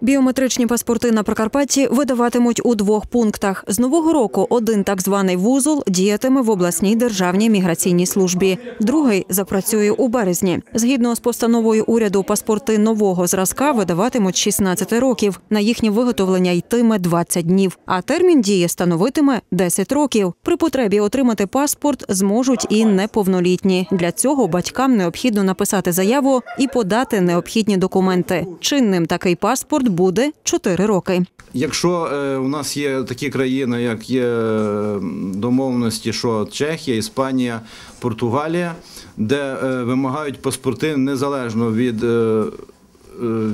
Біометричні паспорти на Прикарпатті видаватимуть у двох пунктах. З нового року один так званий вузол діятиме в обласній державній міграційній службі. Другий запрацює у березні. Згідно з постановою уряду, паспорти нового зразка видаватимуть 16 років. На їхнє виготовлення йтиме 20 днів, а термін дії становитиме 10 років. При потребі отримати паспорт зможуть і неповнолітні. Для цього батькам необхідно написати заяву і подати необхідні документи. Чинним такий паспорт буде 4 роки. Якщо е, у нас є такі країни, як є е, домовленості, що Чехія, Іспанія, Португалія, де е, вимагають паспорти незалежно від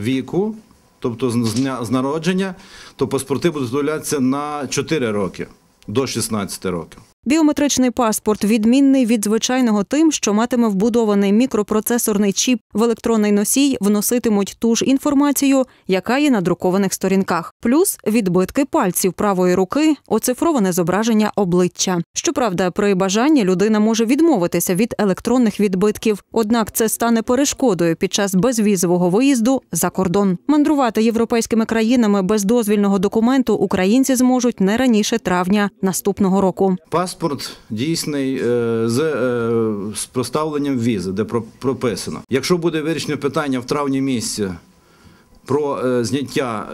віку, тобто з, дня- з народження, то паспорти будуть видаватися на 4 роки до 16 років. Біометричний паспорт відмінний від звичайного тим, що матиме вбудований мікропроцесорний чіп в електронний носій, вноситимуть ту ж інформацію, яка є на друкованих сторінках, плюс відбитки пальців правої руки, оцифроване зображення обличчя. Щоправда, при бажанні людина може відмовитися від електронних відбитків, однак це стане перешкодою під час безвізового виїзду за кордон. Мандрувати європейськими країнами без дозвільного документу українці зможуть не раніше травня наступного року. Паспорт дійсний е, з, е, з проставленням візи, де прописано. Якщо буде вирішено питання в травні місяці про е, зняття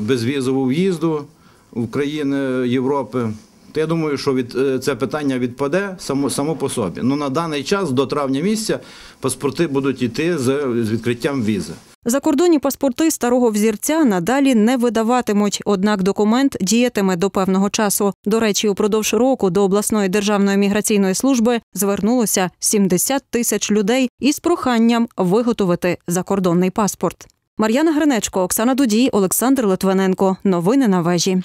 безвізового в'їзду в країни Європи, то я думаю, що від, е, це питання відпаде само, само по собі. Ну на даний час до травня місяця паспорти будуть йти з, з відкриттям візи. Закордонні паспорти старого взірця надалі не видаватимуть, однак документ діятиме до певного часу. До речі, упродовж року до обласної державної міграційної служби звернулося 70 тисяч людей із проханням виготовити закордонний паспорт. Мар'яна Гринечко, Оксана Дудій, Олександр Литвиненко. Новини на вежі.